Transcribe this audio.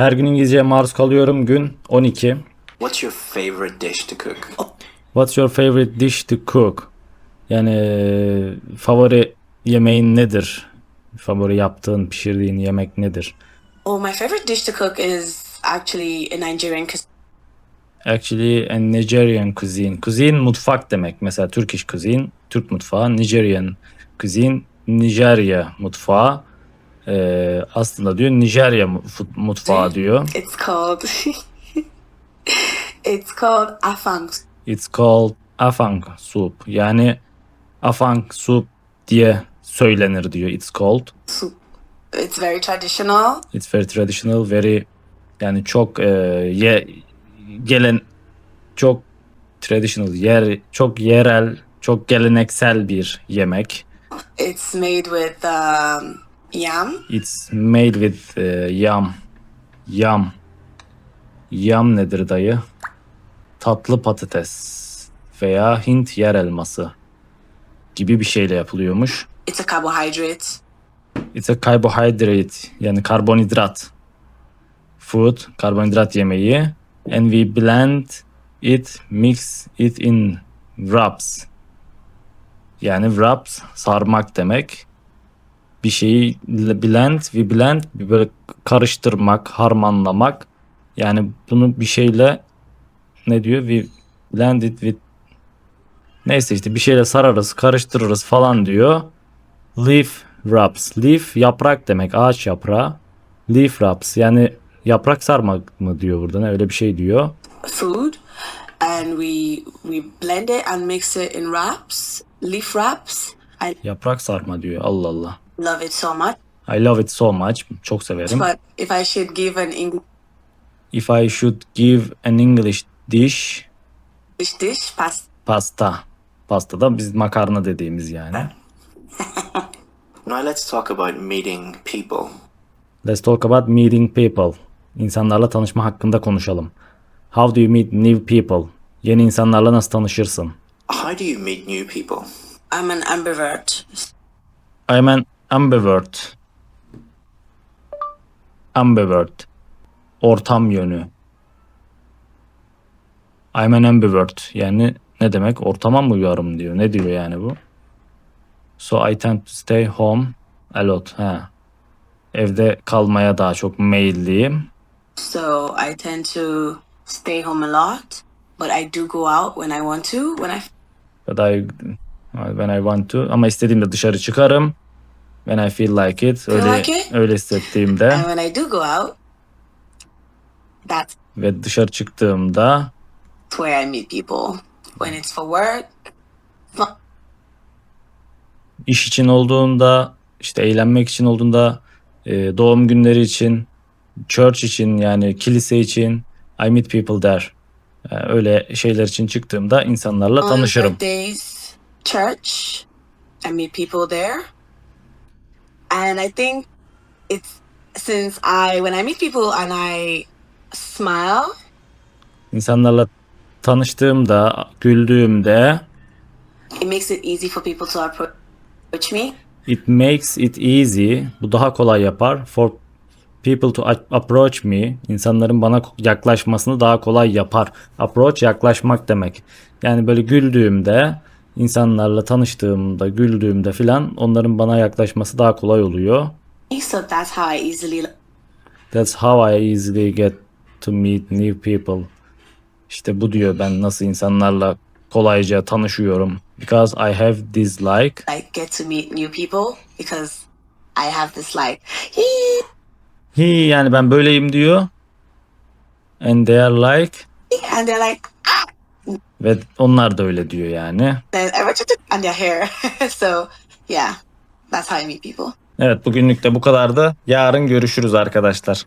Her gün İngilizceye maruz kalıyorum. Gün 12. What's your favorite dish to cook? What's your favorite dish to cook? Yani favori yemeğin nedir? Favori yaptığın, pişirdiğin yemek nedir? Oh, my favorite dish to cook is actually a Nigerian cuisine. Actually a Nigerian cuisine. Cuisine mutfak demek. Mesela Turkish cuisine, Türk mutfağı. Nigerian cuisine, Nijerya mutfağı. Ee, aslında diyor Nijerya mutfağı diyor. It's called it's called afang. It's called afang soup. Yani afang soup diye söylenir diyor. It's called. soup. It's very traditional. It's very traditional, very yani çok e, ye, gelen çok traditional, yer çok yerel, çok geleneksel bir yemek. It's made with um, yam. It's made with e, yam. Yam. Yam nedir dayı? Tatlı patates veya Hint yer elması gibi bir şeyle yapılıyormuş. It's a carbohydrate. It's a carbohydrate yani karbonhidrat. Food, karbonhidrat yemeği. And we blend it, mix it in wraps. Yani wraps sarmak demek. Bir şeyi blend, we blend böyle karıştırmak, harmanlamak. Yani bunu bir şeyle ne diyor? We blend it with neyse işte bir şeyle sararız, karıştırırız falan diyor. Leaf wraps. Leaf yaprak demek. Ağaç yaprağı. Leaf wraps. Yani yaprak sarmak mı diyor burada? Ne öyle bir şey diyor. food and we we blend it and mix it in wraps, leaf wraps. I Yaprak sarma diyor. Allah Allah. Love it so much. I love it so much. Çok severim. But if I should give an English If I should give an English dish, dish, pasta. pasta. Pasta da biz makarna dediğimiz yani. Now let's talk about meeting people. Let's talk about meeting people. İnsanlarla tanışma hakkında konuşalım. How do you meet new people? Yeni insanlarla nasıl tanışırsın? How do you meet new people? I'm an ambivert. I'm an ambivert. Ambivert. Ortam yönü. I'm an ambivert. Yani ne demek? Ortama mı uyarım diyor. Ne diyor yani bu? So I tend to stay home a lot. Ha. Evde kalmaya daha çok meyilliyim. So I tend to stay home a lot, but I do go out when I want to. When I But I, when I want to. Ama istediğimde dışarı çıkarım. When I feel like it. Öyle, like it? öyle hissettiğimde. and when I do go out, that's Ve dışarı çıktığımda where I meet people. When it's for work, fu- iş için olduğunda, işte eğlenmek için olduğunda, e, doğum günleri için, church için yani kilise için I meet people there. E, öyle şeyler için çıktığımda insanlarla on tanışırım. birthdays, church, I meet people there. And I think it's since I when I meet people and I smile, İnsanlarla tanıştığımda, güldüğümde it makes it easy for people to appro- approach me. it makes it easy. Bu daha kolay yapar. For people to approach me. insanların bana yaklaşmasını daha kolay yapar. Approach yaklaşmak demek. Yani böyle güldüğümde, insanlarla tanıştığımda, güldüğümde filan onların bana yaklaşması daha kolay oluyor. So that's how I easily That's how I easily get to meet new people. İşte bu diyor ben nasıl insanlarla kolayca tanışıyorum. Because I have this like like get to meet new people because I have this like "Hee," Hi yani ben böyleyim diyor. And they are like and they're like ve onlar da öyle diyor yani. then I and their hair. so yeah, that's how I meet people. Evet bugünlük de bu kadardı. Yarın görüşürüz arkadaşlar.